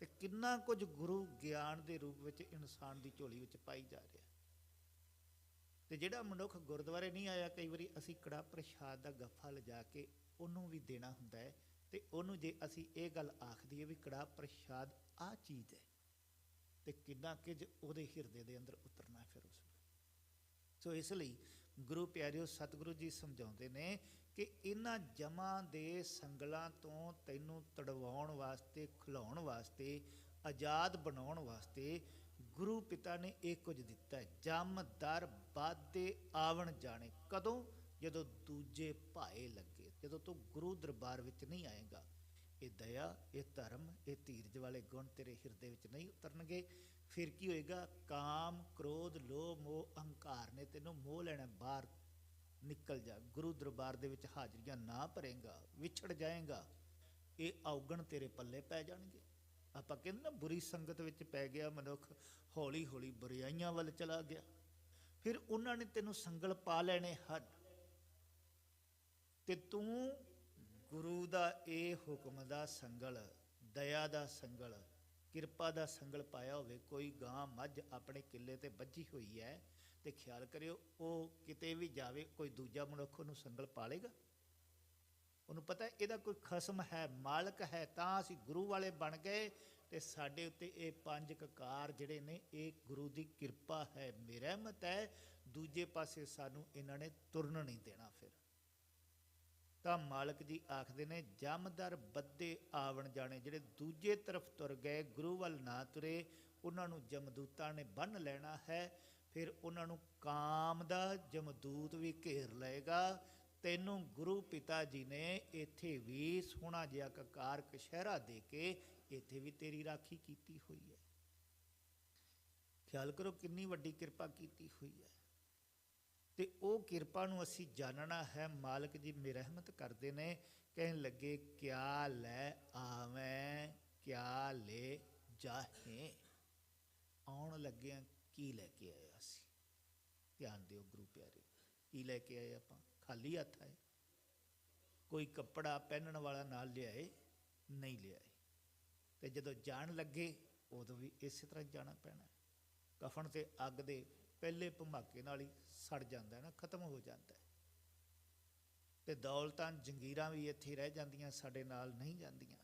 ਤੇ ਕਿੰਨਾ ਕੁਝ ਗੁਰੂ ਗਿਆਨ ਦੇ ਰੂਪ ਵਿੱਚ ਇਨਸਾਨ ਦੀ ਝੋਲੀ ਵਿੱਚ ਪਾਈ ਜਾ ਰਿਹਾ। ਤੇ ਜਿਹੜਾ ਮਨੁੱਖ ਗੁਰਦੁਆਰੇ ਨਹੀਂ ਆਇਆ, ਕਈ ਵਾਰੀ ਅਸੀਂ ਕੜਾ ਪ੍ਰਸ਼ਾਦ ਦਾ ਗੱਫਾ ਲਿਜਾ ਕੇ ਉਹਨੂੰ ਵੀ ਦੇਣਾ ਹੁੰਦਾ ਹੈ ਤੇ ਉਹਨੂੰ ਜੇ ਅਸੀਂ ਇਹ ਗੱਲ ਆਖ ਦਈਏ ਵੀ ਕੜਾ ਪ੍ਰਸ਼ਾਦ ਆ ਚੀਜ਼ ਹੈ, ਤੇ ਕਿੰਨਾ ਕੁਝ ਉਹਦੇ ਹਿਰਦੇ ਦੇ ਅੰਦਰ ਉਤਰਨਾ ਫਿਰ ਉਸ ਸੋ ਇਸ ਲਈ ਗੁਰੂ ਪਿਆਰਿਓ, ਸਤਿਗੁਰੂ ਜੀ ਸਮਝਾਉਂਦੇ ਨੇ ਕਿ ਇਹਨਾਂ ਜਮਾਂ ਦੇ ਸੰਗਲਾਂ ਤੋਂ ਤੈਨੂੰ ਤੜਵਾਉਣ ਵਾਸਤੇ, ਖਿਲਾਉਣ ਵਾਸਤੇ, ਆਜ਼ਾਦ ਬਣਾਉਣ ਵਾਸਤੇ ਗੁਰੂ ਪਿਤਾ ਨੇ ਇਹ ਕੁਝ ਦਿੱਤਾ ਹੈ। ਜਮ ਦਰ ਬਾਦੇ ਆਵਣ ਜਾਣੇ। ਕਦੋਂ? ਜਦੋਂ ਦੂਜੇ ਭਾਏ ਲੱਗੇ। ਜਦੋਂ ਤੂੰ ਗੁਰੂ ਦਰਬਾਰ ਵਿੱਚ ਨਹੀਂ ਆਏਗਾ। ਇਹ ਦਇਆ, ਇਹ ਧਰਮ, ਇਹ ਧੀਰਜ ਵਾਲੇ ਗੁਣ ਤੇਰੇ ਹਿਰਦੇ ਵਿੱਚ ਨਹੀਂ ਉਤਰਨਗੇ। ਫਿਰ ਕੀ ਹੋਏਗਾ? ਕਾਮ, ਕ੍ਰੋਧ, ਲੋਭ, ਮੋਹ, ਅਹੰਕਾਰ ਨੇ ਤੈਨੂੰ ਮੋਹ ਲੈਣਾ ਬਾਹਰ ਨਿਕਲ ਜਾ। ਗੁਰੂ ਦਰਬਾਰ ਦੇ ਵਿੱਚ ਹਾਜ਼ਰੀਆਂ ਨਾ ਭਰੇਗਾ, ਵਿਛੜ ਜਾਏਗਾ। ਇਹ ਔਗਣ ਤੇਰੇ ਪੱਲੇ ਪੈ ਜਾਣਗੇ। ਆਪਾਂ ਕਹਿੰਦੇ ਨਾ, ਬੁਰੀ ਸੰਗਤ ਵਿੱਚ ਪੈ ਗਿਆ ਮਨੁੱਖ ਹੌਲੀ ਹੌਲੀ ਬੁਰਾਈਆਂ ਵੱਲ ਚਲਾ ਗਿਆ। ਫਿਰ ਉਹਨਾਂ ਨੇ ਤੈਨੂੰ ਸੰਗਲ ਪਾ ਲੈਣੇ ਹਨ। ਤੇ ਤੂੰ ਗੁਰੂ ਦਾ ਇਹ ਹੁਕਮ ਦਾ ਸੰਗਲ, ਦਇਆ ਦਾ ਸੰਗਲ, ਕਿਰਪਾ ਦਾ ਸੰਗਲ ਪਾਇਆ ਹੋਵੇ, ਕੋਈ ਗਾਂ ਮੱਝ ਆਪਣੇ ਕਿੱਲੇ ਤੇ ਬੱਝੀ ਹੋਈ ਹੈ ਤੇ ਖਿਆਲ ਕਰਿਓ, ਉਹ ਕਿਤੇ ਵੀ ਜਾਵੇ, ਕੋਈ ਦੂਜਾ ਮਨੁੱਖ ਉਹਨੂੰ ਸੰਗਲ ਪਾਲੇਗਾ। ਉਹਨੂੰ ਪਤਾ ਇਹਦਾ ਕੋਈ ਖਸਮ ਹੈ, ਮਾਲਕ ਹੈ, ਤਾਂ ਅਸੀਂ ਗੁਰੂ ਵਾਲੇ ਬਣ ਗਏ ਤੇ ਸਾਡੇ ਉੱਤੇ ਇਹ ਪੰਜ ਕਕਾਰ ਜਿਹੜੇ ਨੇ, ਇਹ ਗੁਰੂ ਦੀ ਕਿਰਪਾ ਹੈ ਮਿਹਰਮਤ ਹੈ। ਦੂਜੇ ਪਾਸੇ ਸਾਨੂੰ ਇਹਨਾਂ ਨੇ ਤੁਰਨ ਨਹੀਂ ਦੇਣਾ ਫਿਰ। ਤਾਂ ਮਾਲਕ ਜੀ ਆਖਦੇ ਨੇ, ਜਮਦਰ ਬੱਦੇ ਆਵਣ ਜਾਣੇ, ਜਿਹੜੇ ਦੂਜੇ ਤਰਫ ਤੁਰ ਗਏ, ਗੁਰੂ ਵੱਲ ਨਾ ਤੁਰੇ, ਉਹਨਾਂ ਨੂੰ ਜਮਦੂਤਾਂ ਨੇ ਬੰਨ ਲੈਣਾ ਹੈ। ਫਿਰ ਉਹਨਾਂ ਨੂੰ ਕਾਮ ਦਾ ਜਮਦੂਤ ਵੀ ਘੇਰ ਲਏਗਾ। ਤੈਨੂੰ ਗੁਰੂ ਪਿਤਾ ਜੀ ਨੇ ਇੱਥੇ ਵੀ ਸੋਹਣਾ ਜਿਹਾ ਕਕਾਰ ਕਸ਼ਹਿਰਾ ਦੇ ਕੇ ਇੱਥੇ ਵੀ ਤੇਰੀ ਰਾਖੀ ਕੀਤੀ ਹੋਈ ਹੈ। ਖਿਆਲ ਕਰੋ ਕਿੰਨੀ ਵੱਡੀ ਕਿਰਪਾ ਕੀਤੀ ਹੋਈ ਹੈ। ਤੇ ਉਹ ਕਿਰਪਾ ਨੂੰ ਅਸੀਂ ਜਾਣਨਾ ਹੈ। ਮਾਲਕ ਜੀ ਮਿਹਰਮਤ ਕਰਦੇ ਨੇ। ਕਹਿਣ ਲੱਗੇ, ਕਿਆ ਲੈ ਆਵੇਂ? ਕਿਆ ਲੈ ਜਾਹੇ? ਆਉਣ ਲੱਗਿਆਂ ਕੀ ਲੈ ਕੇ ਆਇਆ ਸੀ ਧਿਆਨ ਦਿਓ ਗੁਰੂ ਪਿਆਰੇ, ਕੀ ਲੈ ਕੇ ਆਏ ਆਪਾਂ? ਖਾਲੀ ਹੱਥ ਆਏ। ਕੋਈ ਕੱਪੜਾ ਪਹਿਨਣ ਵਾਲਾ ਨਾਲ ਲਿਆਏ, ਨਹੀਂ ਲਿਆਏ। ਤੇ ਜਦੋਂ ਜਾਣ ਲੱਗੇ, ਉਦੋਂ ਵੀ ਇਸੇ ਤਰ੍ਹਾਂ ਜਾਣਾ ਪੈਣਾ। ਕਫਨ ਤੇ ਅੱਗ ਦੇ ਪਹਿਲੇ ਭਮਾਕੇ ਨਾਲ ਹੀ ਸੜ ਜਾਂਦਾ ਹੈ ਨਾ, ਖਤਮ ਹੋ ਜਾਂਦਾ ਹੈ। ਤੇ ਦੌਲਤਾਂ ਜੰਗੀਰਾਂ ਵੀ ਇੱਥੇ ਰਹਿ ਜਾਂਦੀਆਂ, ਸਾਡੇ ਨਾਲ ਨਹੀਂ ਜਾਂਦੀਆਂ।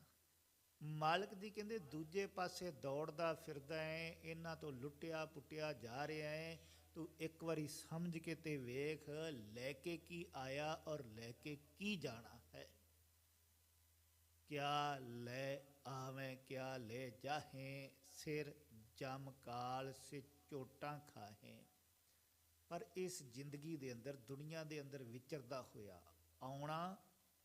ਮਾਲਕ ਜੀ ਕਹਿੰਦੇ, ਦੂਜੇ ਪਾਸੇ ਦੌੜਦਾ ਫਿਰਦਾ ਹੈ ਇਹਨਾਂ ਤੋਂ ਲੁੱਟਿਆ ਪੁੱਟਿਆ ਜਾ ਰਿਹਾ ਹੈ ਤੂੰ ਇੱਕ ਵਾਰੀ ਸਮਝ ਕੇ ਤੇ ਵੇਖ, ਲੈ ਕੇ ਕੀ ਆਇਆ ਔਰ ਲੈ ਕੇ ਕੀ ਜਾਣਾ ਹੈ? ਕਿਆ ਲੈ ਆਵੇਂ, ਕਿਆ ਲੈ ਜਾਹੇ, ਸਿਰ ਜਮ ਕਾਲ ਸੇ ਚੋਟਾਂ ਖਾਹੇ। ਪਰ ਇਸ ਜ਼ਿੰਦਗੀ ਦੇ ਅੰਦਰ, ਦੁਨੀਆ ਦੇ ਅੰਦਰ ਵਿਚਰਦਾ ਹੋਇਆ ਆਉਣਾ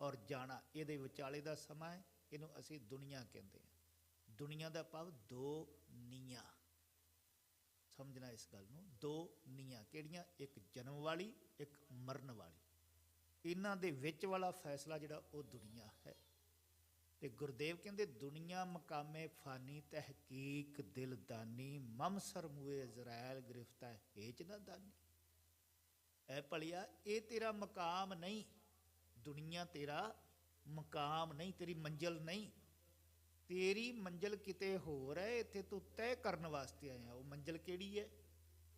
ਔਰ ਜਾਣਾ, ਇਹਦੇ ਵਿਚਾਲੇ ਦਾ ਸਮਾਂ ਹੈ। ਇਹਨੂੰ ਅਸੀਂ ਦੁਨੀਆ ਕਹਿੰਦੇ ਹਾਂ। ਦੁਨੀਆ ਦਾ ਭਾਵ ਦੋ ਨੀਆਂ ਸਮਝਣਾ ਇਸ ਗੱਲ ਨੂੰ, ਦੋ ਨੀਆਂ ਕਿਹੜੀਆਂ? ਇੱਕ ਜਨਮ ਵਾਲੀ, ਇੱਕ ਮਰਨ ਵਾਲੀ। ਇਹਨਾਂ ਦੇ ਵਿੱਚ ਵਾਲਾ ਫੈਸਲਾ ਜਿਹੜਾ, ਉਹ ਦੁਨੀਆ ਹੈ। ਤੇ ਗੁਰਦੇਵ ਕਹਿੰਦੇ, ਦੁਨੀਆ ਮਕਾਮੇ ਫਾਨੀ ਤਹਿਕੀਕ ਦਿਲ ਦਾਨੀ ਮਮਸਰ ਮੂਏ ਇਜ਼ਰਾਇਲ ਗ੍ਰਿਫਤਾ ਹੇਚ ਨਾ ਦਾਨੀ। ਐ ਭਲਿਆ, ਇਹ ਤੇਰਾ ਮਕਾਮ ਨਹੀਂ। ਦੁਨੀਆ ਤੇਰਾ ਮਕਾਮ ਨਹੀਂ, ਤੇਰੀ ਮੰਜ਼ਲ ਨਹੀਂ। ਤੇਰੀ ਮੰਜ਼ਲ ਕਿਤੇ ਹੋਰ ਹੈ, ਇੱਥੇ ਤੂੰ ਤੈਅ ਕਰਨ ਵਾਸਤੇ ਆਇਆ। ਉਹ ਮੰਜ਼ਲ ਕਿਹੜੀ ਹੈ?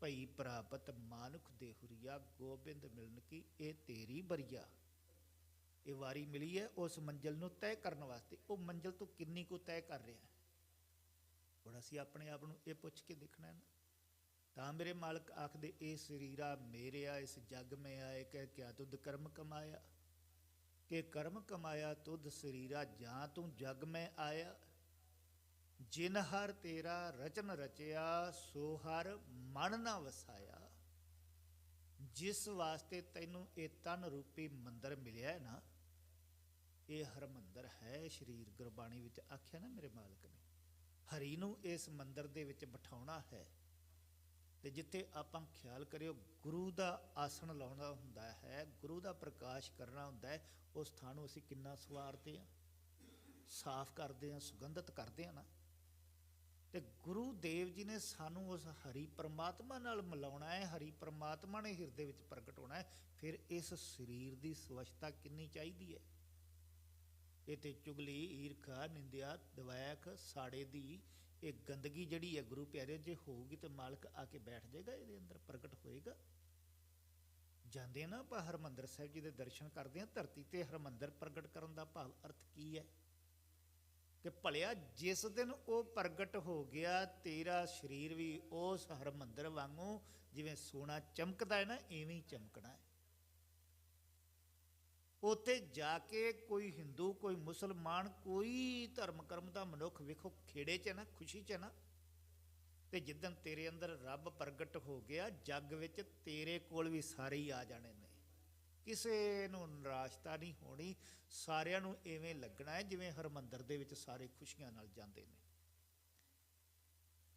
ਭਈ ਪ੍ਰਾਪਤ ਮਾਨੁਖ ਦੇ ਹੁਰੀਆ ਗੋਬਿੰਦ ਮਿਲਨ ਕੀ, ਇਹ ਤੇਰੀ ਬਰੀਆ। ਇਹ ਵਾਰੀ ਮਿਲੀ ਹੈ ਉਸ ਮੰਜ਼ਲ ਨੂੰ ਤੈਅ ਕਰਨ ਵਾਸਤੇ। ਉਹ ਮੰਜ਼ਲ ਤੂੰ ਕਿੰਨੀ ਕੁ ਤੈਅ ਕਰ ਰਿਹਾ ਹੈ? ਹੁਣ ਅਸੀਂ ਆਪਣੇ ਆਪ ਨੂੰ ਇਹ ਪੁੱਛ ਕੇ ਦੇਖਣਾ ਹੈ ਨਾ। ਤਾਂ ਮੇਰੇ ਮਾਲਕ ਆਖਦੇ, ਇਹ ਸਰੀਰਾ ਮੇਰਿਆ, ਇਸ ਜਗ ਮੈਂ ਆਏ, ਕਹਿ ਕਿਆ ਤੁਧ ਕਰਮ ਕਮਾਇਆ। ਕਿ ਕਰਮ ਕਮਾਇਆ ਤੁਧ ਸਰੀਰਾ ਜਾਂ ਤੂੰ ਜਗ ਮੈਂ ਆਇਆ। ਜਿਨ ਹਰ ਤੇਰਾ ਰਚਨ ਰਚਿਆ, ਸੋ ਹਰ ਮਨ ਨਾ ਵਸਾਇਆ। ਜਿਸ ਵਾਸਤੇ ਤੈਨੂੰ ਇਹ ਤਨ ਰੂਪੀ ਮੰਦਰ ਮਿਲਿਆ ਹੈ ਨਾ, ਇਹ ਹਰਮੰਦਰ ਹੈ। ਸਰੀਰ ਗੁਰਬਾਣੀ ਵਿੱਚ ਆਖਿਆ ਨਾ ਮੇਰੇ ਮਾਲਕ ਨੇ, ਹਰੀ ਨੂੰ ਇਸ ਮੰਦਰ ਦੇ ਵਿੱਚ ਬਿਠਾਉਣਾ ਹੈ। ਤੇ ਜਿੱਥੇ ਆਪਾਂ ਖਿਆਲ ਕਰਿਓ ਗੁਰੂ ਦਾ ਆਸਣ ਲਾਉਣਾ ਹੁੰਦਾ ਹੈ, ਗੁਰੂ ਦਾ ਪ੍ਰਕਾਸ਼ ਕਰਨਾ ਹੁੰਦਾ ਹੈ, ਉਸ ਥਾਂ ਨੂੰ ਅਸੀਂ ਕਿੰਨਾ ਸਵਾਰਦੇ ਹਾਂ? ਸਾਫ਼ ਕਰਦੇ ਹਾਂ, ਸੁਗੰਧਿਤ ਕਰਦੇ ਹਾਂ ਨਾ। ਤੇ ਗੁਰੂ ਦੇਵ ਜੀ ਨੇ ਸਾਨੂੰ ਉਸ ਹਰੀ ਪਰਮਾਤਮਾ ਨਾਲ ਮਿਲਾਉਣਾ ਹੈ, ਹਰੀ ਪਰਮਾਤਮਾ ਨੇ ਹਿਰਦੇ ਵਿੱਚ ਪ੍ਰਗਟ ਹੋਣਾ ਹੈ, ਫਿਰ ਇਸ ਸਰੀਰ ਦੀ ਸਵੱਛਤਾ ਕਿੰਨੀ ਚਾਹੀਦੀ ਹੈ? ਇਹ ਤੇ ਚੁਗਲੀ, ਈਰਖਾ, ਨਿੰਦਿਆ ਦਵੈਕ ਸਾੜੇ ਦੀ ਇਹ ਗੰਦਗੀ ਜਿਹੜੀ ਹੈ ਗੁਰੂ ਪਿਆਰੇ, ਜੇ ਹੋਊਗੀ ਤੇ ਮਾਲਕ ਆ ਕੇ ਬੈਠ ਜਾਏਗਾ, ਇਹਦੇ ਅੰਦਰ ਪ੍ਰਗਟ ਹੋਏਗਾ। ਜਾਂਦੇ ਆ ਨਾ ਆਪਾਂ ਹਰਮੰਦਰ ਸਾਹਿਬ ਜੀ ਦੇ ਦਰਸ਼ਨ ਕਰਦੇ ਆ ਧਰਤੀ ਤੇ ਹਰਮੰਦਰ ਪ੍ਰਗਟ ਕਰਨ ਦਾ ਭਾਵ ਅਰਥ ਕੀ ਹੈ? ਕਿ ਭਲਿਆ ਜਿਸ ਦਿਨ ਉਹ ਪ੍ਰਗਟ ਹੋ ਗਿਆ, ਤੇਰਾ ਸਰੀਰ ਵੀ ਉਸ ਹਰਮੰਦਰ ਵਾਂਗੂ ਜਿਵੇਂ ਸੋਨਾ ਚਮਕਦਾ ਹੈ ਨਾ ਐਵੇਂ ਹੀ ਚਮਕਣਾ ਹੈ। ਉੱਥੇ ਜਾ ਕੇ ਕੋਈ ਹਿੰਦੂ, ਕੋਈ ਮੁਸਲਮਾਨ, ਕੋਈ ਧਰਮ ਕਰਮ ਦਾ ਮਨੁੱਖ ਵੇਖੋ ਖੇੜੇ 'ਚ ਹੈ ਨਾ, ਖੁਸ਼ੀ 'ਚ ਹੈ ਨਾ। ਤੇ ਜਿੱਦਨ ਤੇਰੇ ਅੰਦਰ ਰੱਬ ਪ੍ਰਗਟ ਹੋ ਗਿਆ, ਜੱਗ ਵਿੱਚ ਤੇਰੇ ਕੋਲ ਵੀ ਸਾਰੇ ਹੀ ਆ ਜਾਣੇ ਨੇ। ਕਿਸੇ ਨੂੰ ਨਿਰਾਸ਼ਤਾ ਨਹੀਂ ਹੋਣੀ, ਸਾਰਿਆਂ ਨੂੰ ਐਵੇਂ ਲੱਗਣਾ ਹੈ ਜਿਵੇਂ ਹਰਮੰਦਰ ਦੇ ਵਿੱਚ ਸਾਰੇ ਖੁਸ਼ੀਆਂ ਨਾਲ ਜਾਂਦੇ ਨੇ।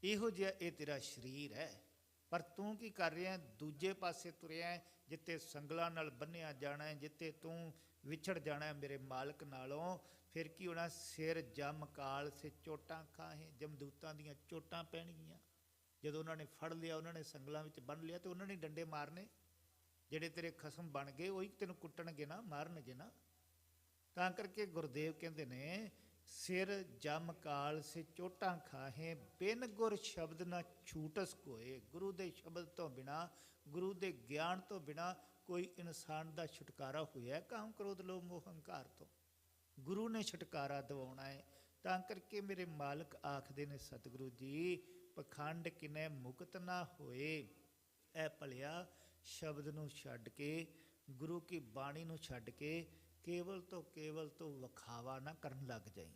ਇਹੋ ਜਿਹਾ ਇਹ ਤੇਰਾ ਸਰੀਰ ਹੈ। ਪਰ ਤੂੰ ਕੀ ਕਰ ਰਿਹਾ ਦੂਜੇ ਪਾਸੇ ਤੁਰਿਆ ਹੈ, ਜਿੱਤੇ ਸੰਗਲਾਂ ਨਾਲ ਬੰਨਿਆ ਜਾਣਾ ਹੈ ਜਿੱਤੇ ਤੂੰ ਵਿਛੜ ਜਾਣਾ ਮੇਰੇ ਮਾਲਕ ਨਾਲੋਂ। ਫਿਰ ਕੀ ਹੋਣਾ? ਸਿਰ ਜਮ ਕਾਲ ਸੇ ਚੋਟਾਂ ਖਾਹੇ ਜਮਦੂਤਾਂ ਦੀਆਂ ਚੋਟਾਂ ਪੈਣਗੀਆਂ। ਜਦੋਂ ਉਹਨਾਂ ਨੇ ਫੜ ਲਿਆ ਉਹਨਾਂ ਨੇ ਸੰਗਲਾਂ ਵਿੱਚ ਬੰਨ ਲਿਆ ਤੇ ਉਹਨਾਂ ਨੇ ਡੰਡੇ ਮਾਰਨੇ। ਜਿਹੜੇ ਤੇਰੇ ਖਸਮ ਬਣ ਗਏ ਉਹੀ ਤੈਨੂੰ ਕੁੱਟਣਗੇ ਨਾ ਮਾਰਨਗੇ ਨਾ। ਤਾਂ ਕਰਕੇ ਗੁਰਦੇਵ ਕਹਿੰਦੇ ਨੇ ਸਿਰ ਜਮ ਕਾਲ ਸੇ ਚੋਟਾਂ ਖਾਹੇ, ਬਿਨ ਗੁਰ ਸ਼ਬਦ ਨਾ ਛੂਟਸ ਕੋਏ। ਗੁਰੂ ਦੇ ਸ਼ਬਦ ਤੋਂ ਬਿਨਾ, ਗੁਰੂ ਦੇ ਗਿਆਨ ਤੋਂ ਬਿਨਾ ਕੋਈ ਇਨਸਾਨ ਦਾ ਛੁਟਕਾਰਾ ਹੋਇਆ ਕਾਮ ਕ੍ਰੋਧ ਲੋਭ ਮੋਹ ਹੰਕਾਰ ਤੋਂ। ਗੁਰੂ ਨੇ ਛੁਟਕਾਰਾ ਦਿਵਾਉਣਾ ਹੈ। ਤਾਂ ਕਰਕੇ ਮੇਰੇ ਮਾਲਕ ਆਖਦੇ ਨੇ, ਸਤਿਗੁਰੂ ਜੀ, ਪਖੰਡ ਕਿਨੇ ਮੁਕਤ ਨਾ ਹੋਏ। ਐ ਭਲਿਆ, ਸ਼ਬਦ ਨੂੰ ਛੱਡ ਕੇ, ਗੁਰੂ ਕੀ ਬਾਣੀ ਨੂੰ ਛੱਡ ਕੇ ਕੇਵਲ ਤੋਂ ਕੇਵਲ ਤੋਂ ਵਿਖਾਵਾ ਨਾ ਕਰਨ ਲੱਗ ਜਾਈ।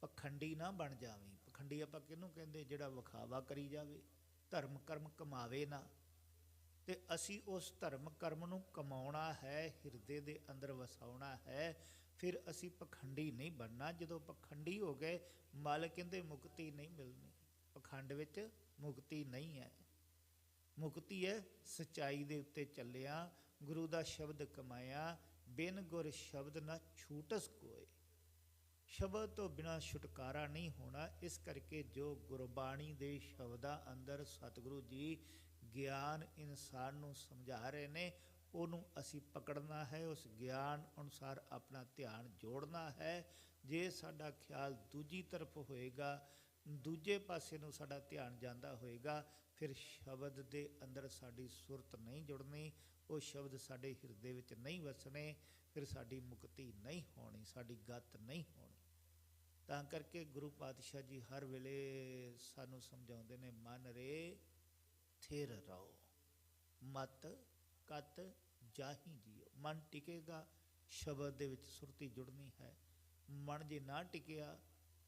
ਪਖੰਡੀ ਨਾ ਬਣ ਜਾਵੀਂ। ਪਖੰਡੀ ਆਪਾਂ ਕਿਹਨੂੰ ਕਹਿੰਦੇ? ਜਿਹੜਾ ਵਿਖਾਵਾ ਕਰੀ ਜਾਵੇ। ਧਰਮ ਕਰਮ ਕਮਾਵੇ ਨਾ। ਤੇ ਅਸੀਂ ਉਸ ਧਰਮ ਕਰਮ ਨੂੰ ਕਮਾਉਣਾ ਹੈ, ਹਿਰਦੇ ਦੇ ਅੰਦਰ ਵਸਾਉਣਾ ਹੈ, ਫਿਰ ਅਸੀਂ ਪਖੰਡੀ ਨਹੀਂ ਬਣਨਾ। ਜਦੋਂ ਪਖੰਡੀ ਹੋ ਗਏ, ਮਾਲਕ ਕਹਿੰਦੇ, ਮੁਕਤੀ ਨਹੀਂ ਮਿਲਣੀ। ਪਖੰਡ ਵਿੱਚ ਮੁਕਤੀ ਨਹੀਂ ਹੈ। ਮੁਕਤੀ ਹੈ ਸਚਾਈ ਦੇ ਉੱਤੇ ਚੱਲਿਆ, ਗੁਰੂ ਦਾ ਸ਼ਬਦ ਕਮਾਇਆ ਬਿਨ ਗੁਰ ਸ਼ਬਦ ਨਾ ਛੂਟਸ ਕੋਏ ਸ਼ਬਦ ਤੋਂ ਬਿਨਾ ਛੁਟਕਾਰਾ ਨਹੀਂ ਹੋਣਾ। ਇਸ ਕਰਕੇ ਜੋ ਗੁਰਬਾਣੀ ਦੇ ਸ਼ਬਦਾਂ ਅੰਦਰ ਸਤਿਗੁਰੂ ਜੀ ਗਿਆਨ ਇਨਸਾਨ ਨੂੰ ਸਮਝਾ ਰਹੇ ਨੇ, ਉਹਨੂੰ ਅਸੀਂ ਪਕੜਨਾ ਹੈ, ਉਸ ਗਿਆਨ ਅਨੁਸਾਰ ਆਪਣਾ ਧਿਆਨ ਜੋੜਨਾ ਹੈ। ਜੇ ਸਾਡਾ ਖਿਆਲ ਦੂਜੀ ਤਰਫ ਹੋਏਗਾ, ਦੂਜੇ ਪਾਸੇ ਨੂੰ ਸਾਡਾ ਧਿਆਨ ਜਾਂਦਾ ਹੋਏਗਾ, ਫਿਰ ਸ਼ਬਦ ਦੇ ਅੰਦਰ ਸਾਡੀ ਸੁਰਤ ਨਹੀਂ ਜੁੜਨੀ ਉਹ ਸ਼ਬਦ ਸਾਡੇ ਹਿਰਦੇ ਵਿੱਚ ਨਹੀਂ ਵਸਣੇ, ਫਿਰ ਸਾਡੀ ਮੁਕਤੀ ਨਹੀਂ ਹੋਣੀ, ਸਾਡੀ ਗਤ ਨਹੀਂ ਹੋਣੀ। ਤਾਂ ਕਰਕੇ ਗੁਰੂ ਪਾਤਸ਼ਾਹ ਜੀ ਹਰ ਵੇਲੇ ਸਾਨੂੰ ਸਮਝਾਉਂਦੇ ਨੇ, ਮਨ ਰੇ ਥਿਰ ਰਹੋ, ਮਤ ਕਤ ਜਾਹੀ ਜੀਓ। ਮਨ ਟਿਕੇਗਾ, ਸ਼ਬਦ ਦੇ ਵਿੱਚ ਸੁਰਤੀ ਜੁੜਨੀ ਹੈ। ਮਨ ਜੇ ਨਾ ਟਿਕਿਆ,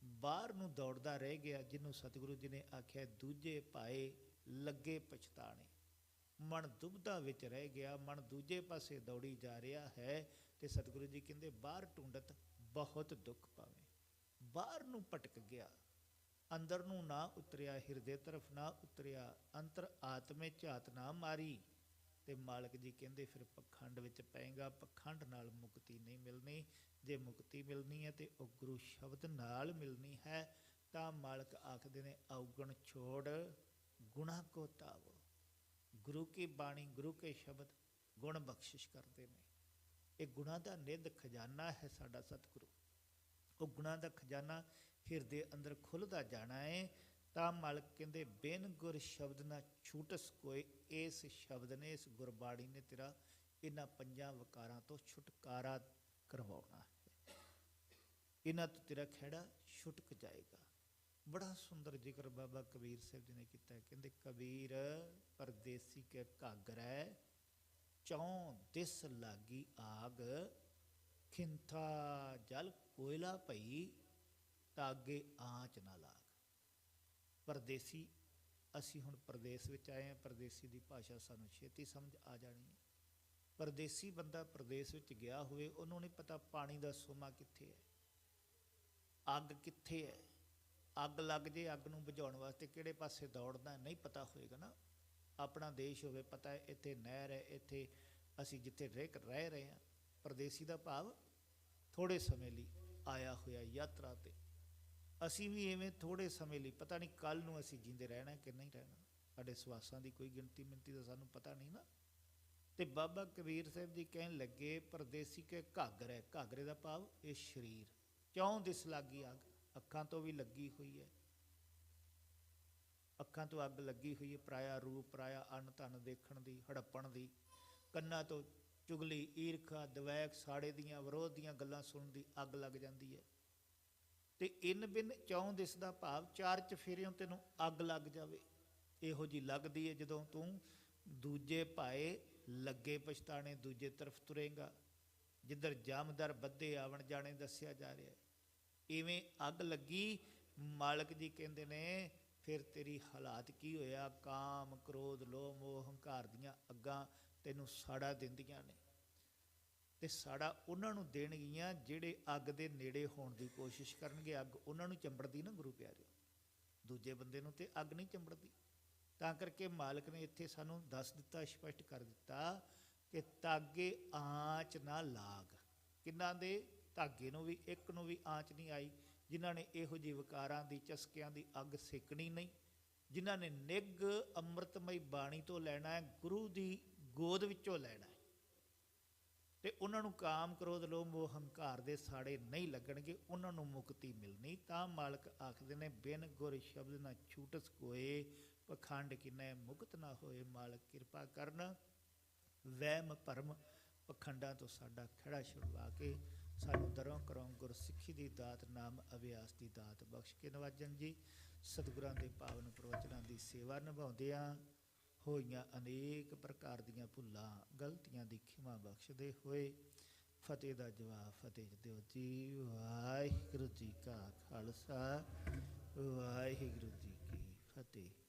ਬਾਹਰ ਨੂੰ ਦੌੜਦਾ ਰਹਿ ਗਿਆ, ਜਿਹਨੂੰ ਸਤਿਗੁਰੂ ਜੀ ਨੇ ਆਖਿਆ, ਦੂਜੇ ਪਾਏ ਲੱਗੇ ਪਛਤਾਣੇ। ਮਨ ਦੁਬਦਾ ਵਿੱਚ ਰਹਿ ਗਿਆ, ਮਨ ਦੂਜੇ ਪਾਸੇ ਦੌੜੀ ਜਾ ਰਿਹਾ ਹੈ ਤੇ ਸਤਿਗੁਰੂ ਜੀ ਕਹਿੰਦੇ, ਬਾਹਰ ਟੁੰਡਤ ਬਹੁਤ ਦੁੱਖ ਪਾਵੇ। ਬਾਹਰ ਨੂੰ ਭਟਕ ਗਿਆ। ਅੰਦਰ ਨੂੰ ਨਾ ਉਤਰਿਆ ਹਿਰਦੇ ਤਰਫ, ਨਾ ਉਤਰਿਆ ਅੰਤਰ ਆਤਮੇ ਝਾਤ ਨਾ ਮਾਰੀ। ਤੇ ਮਾਲਕ ਜੀ ਕਹਿੰਦੇ, ਫਿਰ ਪਖੰਡ ਵਿੱਚ ਪਏਗਾ, ਪਖੰਡ ਨਾਲ ਮੁਕਤੀ ਨਹੀਂ ਮਿਲਣੀ। ਜੇ ਮੁਕਤੀ ਮਿਲਣੀ ਹੈ ਤੇ ਉਹ ਗੁਰੂ ਸ਼ਬਦ ਨਾਲ ਮਿਲਣੀ ਹੈ, ਤਾਂ ਮਾਲਕ ਆਖਦੇ ਨੇ ਔਗਣ ਛੋੜ ਗੁਣਾ ਕੋ ਤਾਵ। ਗੁਰੂ ਕੀ ਬਾਣੀ, ਗੁਰੂ ਕੇ ਸ਼ਬਦ ਗੁਣ ਬਖਸ਼ਿਸ਼ ਕਰਦੇ ਨੇ। ਇਹ ਗੁਣਾ ਦਾ ਨਿੱਧ ਖਜ਼ਾਨਾ ਹੈ ਸਾਡਾ ਸਤਿਗੁਰੂ। ਉਹ ਗੁਣਾ ਦਾ ਖਜ਼ਾਨਾ ਹਿਰਦੇ ਅੰਦਰ ਖੁੱਲਦਾ ਜਾਣਾ ਹੈ ਤਾਂ ਮਾਲਕ ਕਹਿੰਦੇ, ਬਿਨ ਗੁਰ ਸ਼ਬਦ ਨਾ ਛੂਟਸ ਕੋਈ, ਇਸ ਸ਼ਬਦ ਨੇ, ਇਸ ਗੁਰਬਾਣੀ ਨੇ ਤੇਰਾ ਇਹਨਾਂ ਪੰਜਾਂ ਵਕਾਰਾਂ ਤੋਂ ਛੁਟਕਾਰਾ ਕਰਵਾਉਣਾ ਹੈ। ਇਹਨਾਂ ਤੋਂ ਤੇਰਾ ਖਹਿੜਾ ਛੁਟਕ ਜਾਏਗਾ। ਬੜਾ ਸੁੰਦਰ ਜ਼ਿਕਰ ਬਾਬਾ ਕਬੀਰ ਸਾਹਿਬ ਜੀ ਨੇ ਕੀਤਾ ਕਹਿੰਦੇ, ਕਬੀਰ ਪਰਦੇਸੀ ਕੇ ਘਾਗਰੈ ਚੌਂ ਦਿਸ ਲਾਗੀ ਆਗ, ਖਿੰਥਾ ਜਲ ਕੋਇਲਾ ਭਈ, ਤਾਗੇ ਆਂਚ ਨਾ ਲਾਗ। ਪਰਦੇਸੀ, ਅਸੀਂ ਹੁਣ ਪ੍ਰਦੇਸ਼ ਵਿੱਚ ਆਏ ਹਾਂ, ਪਰਦੇਸੀ ਦੀ ਭਾਸ਼ਾ ਸਾਨੂੰ ਛੇਤੀ ਸਮਝ ਆ ਜਾਣੀ ਹੈ। ਪਰਦੇਸੀ ਬੰਦਾ ਪ੍ਰਦੇਸ਼ ਵਿੱਚ ਗਿਆ ਹੋਵੇ, ਉਹਨੂੰ ਨਹੀਂ ਪਤਾ ਪਾਣੀ ਦਾ ਸੋਮਾ ਕਿੱਥੇ ਹੈ, ਅੱਗ ਕਿੱਥੇ ਹੈ। ਅੱਗ ਲੱਗ ਜੇ, ਅੱਗ ਨੂੰ ਬੁਝਾਉਣ ਵਾਸਤੇ ਕਿਹੜੇ ਪਾਸੇ ਦੌੜਨਾ ਨਹੀਂ ਪਤਾ ਹੋਏਗਾ ਨਾ। ਆਪਣਾ ਦੇਸ਼ ਹੋਵੇ, ਪਤਾ ਹੈ ਇੱਥੇ ਨਹਿਰ ਹੈ, ਇੱਥੇ ਅਸੀਂ ਜਿੱਥੇ ਰਹਿ ਰਹਿ ਰਹੇ ਹਾਂ, ਪਰਦੇਸੀ ਦਾ ਭਾਵ ਥੋੜੇ ਸਮੇਂ ਲਈ ਆਇਆ ਹੋਇਆ ਯਾਤਰਾ ਤੇ। ਅਸੀਂ ਵੀ ਐਵੇਂ ਥੋੜੇ ਸਮੇਂ ਲਈ, ਪਤਾ ਨਹੀਂ ਕੱਲ ਨੂੰ ਅਸੀਂ ਜਿੰਦੇ ਰਹਿਣਾ ਕਿ ਨਹੀਂ ਰਹਿਣਾ। ਸਾਡੇ ਸਵਾਸਾਂ ਦੀ ਕੋਈ ਗਿਣਤੀ ਮਿੰਤੀ ਦਾ ਸਾਨੂੰ ਪਤਾ ਨਹੀਂ ਨਾ। ਤੇ ਬਾਬਾ ਕਬੀਰ ਸਾਹਿਬ ਜੀ ਕਹਿਣ ਲੱਗੇ, ਪਰਦੇਸੀ ਕੇ ਘਾਗਰ ਹੈ, ਘਾਗਰੇ ਦਾ ਭਾਵ ਇਹ ਸਰੀਰ। ਕਿਉਂ ਦਿਸ ਲੱਗੀ ਅੱਗ? ਅੱਖਾਂ ਤੋਂ ਵੀ ਲੱਗੀ ਹੋਈ ਹੈ। ਅੱਖਾਂ ਤੋਂ ਅੱਗ ਲੱਗੀ ਹੋਈ ਹੈ, ਪਰਾਇਆ ਰੂਪ, ਪਰਾਇਆ ਅੰਨ, ਧਨ ਦੇਖਣ ਦੀ, ਹੜੱਪਣ ਦੀ, ਕੰਨਾਂ ਤੋਂ ਚੁਗਲੀ, ਈਰਖਾ ਦਵੈਕ ਸਾੜੇ ਦੀਆਂ, ਵਿਰੋਧ ਦੀਆਂ ਗੱਲਾਂ ਸੁਣਨ ਦੀ ਅੱਗ ਲੱਗ ਜਾਂਦੀ ਹੈ। ਤੇ ਇਨ ਬਿਨ ਚੌਂ ਦਿਸਦਾ ਭਾਵ, ਚਾਰ ਚਫੇਰਿਓਂ ਤੈਨੂੰ ਅੱਗ ਲੱਗ ਜਾਵੇ। ਇਹੋ ਜੀ ਲੱਗਦੀ ਹੈ ਜਦੋਂ ਤੂੰ ਦੂਜੇ ਭਾਏ ਲੱਗੇ ਪਛਤਾਣੇ, ਦੂਜੇ ਤਰਫ ਤੁਰੇਗਾ। ਜਿੱਧਰ ਜਾਮਦਰ ਬੱਦੇ ਆਵਣ ਜਾਣੇ ਦੱਸਿਆ ਜਾ ਰਿਹਾ ਹੈ। ਇਵੇਂ ਅੱਗ ਲੱਗੀ, ਮਾਲਕ ਜੀ ਕਹਿੰਦੇ ਨੇ, ਫਿਰ ਤੇਰੀ ਹਾਲਾਤ ਕੀ ਹੋਇਆ? ਕਾਮ, ਕ੍ਰੋਧ, ਲੋਭ, ਮੋਹ, ਹੰਕਾਰ ਦੀਆਂ ਅੱਗਾਂ ਤੈਨੂੰ ਸਾੜਾ ਦਿੰਦੀਆਂ ਨੇ। ਤੇ ਸਾੜਾ ਉਹਨਾਂ ਨੂੰ ਦੇਣਗੀਆਂ ਜਿਹੜੇ ਅੱਗ ਦੇ ਨੇੜੇ ਹੋਣ ਦੀ ਕੋਸ਼ਿਸ਼ ਕਰਨਗੇ। ਅੱਗ ਉਹਨਾਂ ਨੂੰ ਚੰਬੜਦੀ ਨਾ ਗੁਰੂ ਪਿਆਰਿਓ। ਦੂਜੇ ਬੰਦੇ ਨੂੰ ਤੇ ਅੱਗ ਨਹੀਂ ਚੰਬੜਦੀ। ਤਾਂ ਕਰਕੇ ਮਾਲਕ ਨੇ ਇੱਥੇ ਸਾਨੂੰ ਦੱਸ ਦਿੱਤਾ, ਸਪਸ਼ਟ ਕਰ ਦਿੱਤਾ ਕਿ ਤਾਗੇ ਆਂਚ ਨਾ ਲਾਗ। ਕਿੰਨਾਂ ਦੇ? ਧਾਗੇ ਨੂੰ ਵੀ, ਇੱਕ ਨੂੰ ਵੀ ਆਂਚ ਨਹੀਂ ਆਈ, ਜਿਨ੍ਹਾਂ ਨੇ ਇਹੋ ਜਿਹੀ ਵਿਕਾਰਾਂ ਦੀ, ਚਸਕਿਆਂ ਦੀ ਅੱਗ ਸੇਕਣੀ ਨਹੀਂ। ਜਿਨ੍ਹਾਂ ਨੇ ਨਿੱਘ ਅੰਮ੍ਰਿਤਮਈ ਬਾਣੀ ਤੋਂ ਲੈਣਾ ਹੈ, ਗੁਰੂ ਦੀ ਗੋਦ ਵਿੱਚੋਂ ਲੈਣਾ ਹੈ। ਤੇ ਉਹਨਾਂ ਨੂੰ ਕਾਮ ਕ੍ਰੋਧ, ਲੋਭ, ਮੋਹ, ਹੰਕਾਰ ਦੇ ਸਾੜੇ ਨਹੀਂ ਲੱਗਣਗੇ, ਉਹਨਾਂ ਨੂੰ ਮੁਕਤੀ ਮਿਲਣੀ। ਤਾਂ ਮਾਲਕ ਆਖਦੇ ਨੇ, ਬਿਨ ਗੁਰ ਸ਼ਬਦ ਨਾ ਛੂਟਸ ਕੋਏ, ਪਖੰਡ ਕਿਨੈ ਮੁਕਤ ਨਾ ਹੋਏ। ਮਾਲਕ ਕਿਰਪਾ ਕਰਨ, ਵਹਿਮ ਭਰਮ ਪਖੰਡਾਂ ਤੋਂ ਸਾਡਾ ਖੜਾ ਛੁਡਵਾ ਕੇ ਸਾਨੂੰ ਦਰੋਂ ਕਰੋਂ ਗੁਰਸਿੱਖੀ ਦੀ ਦਾਤ, ਨਾਮ ਅਭਿਆਸ ਦੀ ਦਾਤ ਬਖਸ਼ ਕੇ ਨਵਾਜਣ ਜੀ। ਸਤਿਗੁਰਾਂ ਦੇ ਪਾਵਨ ਪ੍ਰਵਚਨਾਂ ਦੀ ਸੇਵਾ ਨਿਭਾਉਂਦਿਆਂ ਹੋਈਆਂ ਅਨੇਕ ਪ੍ਰਕਾਰ ਦੀਆਂ ਭੁੱਲਾਂ, ਗਲਤੀਆਂ ਦੀ ਖਿਮਾ ਬਖਸ਼ਦੇ ਹੋਏ ਫਤਿਹ ਦਾ ਜਵਾਬ ਫਤਿਹ ਦਿਓ ਜੀ। ਵਾਹਿਗੁਰੂ ਜੀ ਕਾ ਖਾਲਸਾ, ਵਾਹਿਗੁਰੂ ਜੀ ਕੀ ਫਤਿਹ।